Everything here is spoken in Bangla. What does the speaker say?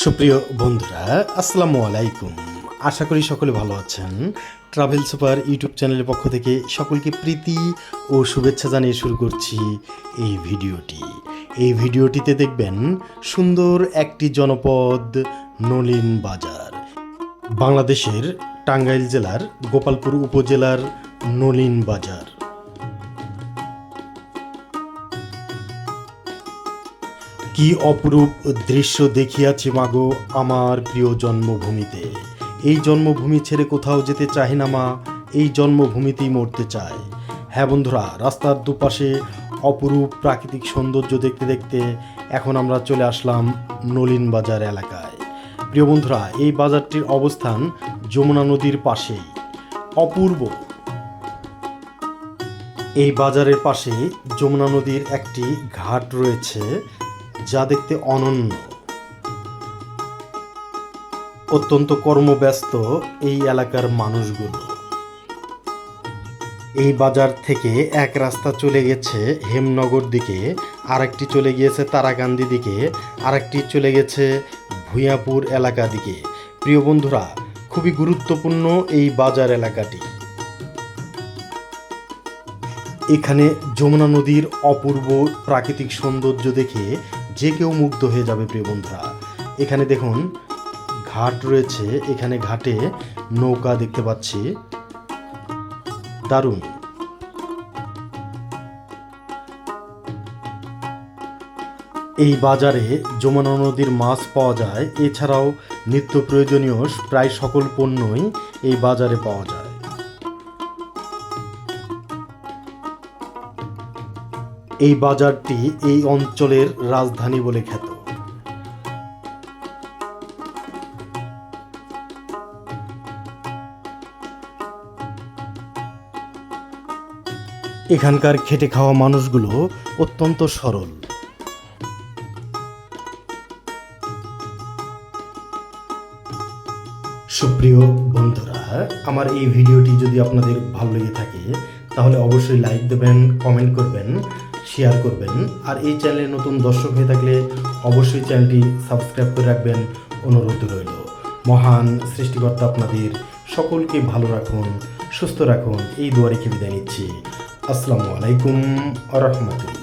সুপ্রিয় বন্ধুরা, আসসালামু আলাইকুম। আশা করি সকলে ভালো আছেন। ট্রাভেল সুপার ইউটিউব চ্যানেলের পক্ষ থেকে সকলকে প্রীতি ও শুভেচ্ছা জানিয়ে শুরু করছি এই ভিডিওটি। এই ভিডিওটিতে দেখবেন সুন্দর একটি জনপদ, নলিন বাজার। বাংলাদেশের টাঙ্গাইল জেলার গোপালপুর উপজেলার নলিন বাজার। কি অপরূপ দৃশ্য দেখিয়াছি মাগো আমার প্রিয় জন্মভূমিতে? এই জন্মভূমি ছেড়ে কোথাও যেতে চাহে না মা, এই জন্মভূমিতেই মরতে চায়। হ্যাঁ বন্ধুরা, রাস্তার দুপাশে অপরূপ প্রাকৃতিক সৌন্দর্য দেখতে দেখতে এখন আমরা চলে আসলাম নলিন বাজার এলাকায়। প্রিয় বন্ধুরা, এই বাজারটির অবস্থান যমুনা নদীর পাশেই। অপূর্ব। এই বাজারের পাশে যমুনা নদীর একটি ঘাট রয়েছে। যা দেখতে অনন্য। অত্যন্ত কর্মব্যস্ত এই এলাকার মানুষগুলো। এই বাজার থেকে এক রাস্তা চলে গেছে হেমনগর দিকে, আরেকটি চলে গিয়েছে তারাকান্দি দিকে, আরেকটি চলে গেছে ভূঁয়াপুর এলাকা দিকে। প্রিয় বন্ধুরা, খুবই গুরুত্বপূর্ণ এই বাজার এলাকাটি। এখানে যমুনা নদীর অপূর্ব প্রাকৃতিক সৌন্দর্য দেখে যে কেউ মুগ্ধ হয়ে যাবে, প্রিয় বন্ধুরা। এখানে দেখুন, ঘাট রয়েছে। এখানে ঘাটে নৌকা দেখতে পাচ্ছি। দারুণ। এই বাজারে যমুনা নদীর মাছ পাওয়া যায়। এছাড়াও নিত্য প্রয়োজনীয় প্রায় সকল পণ্যই এই বাজারে পাওয়া যায়। এই বাজারটি এই অঞ্চলের রাজধানী বলে খ্যাত। এখানকার খেটে খাওয়া মানুষগুলো অত্যন্ত সরল। সুপ্রিয় বন্ধুরা, আমার এই ভিডিওটি যদি আপনাদের ভালো লেগে থাকে, তাহলে অবশ্যই লাইক দেবেন কমেন্ট করবেন শেয়ার করবেন। আর এই চ্যানেলে নতুন দর্শক হয়ে থাকলে অবশ্যই চ্যানেলটি সাবস্ক্রাইব করে রাখবেন। অনুরোধ রইল। মহান সৃষ্টিকর্তা আপনাদের সকলকে ভালো রাখুন, সুস্থ রাখুন। এই দুয়ারে বিদায় নিচ্ছি। আসসালামু আলাইকুম আ রহমতুল্লাহ।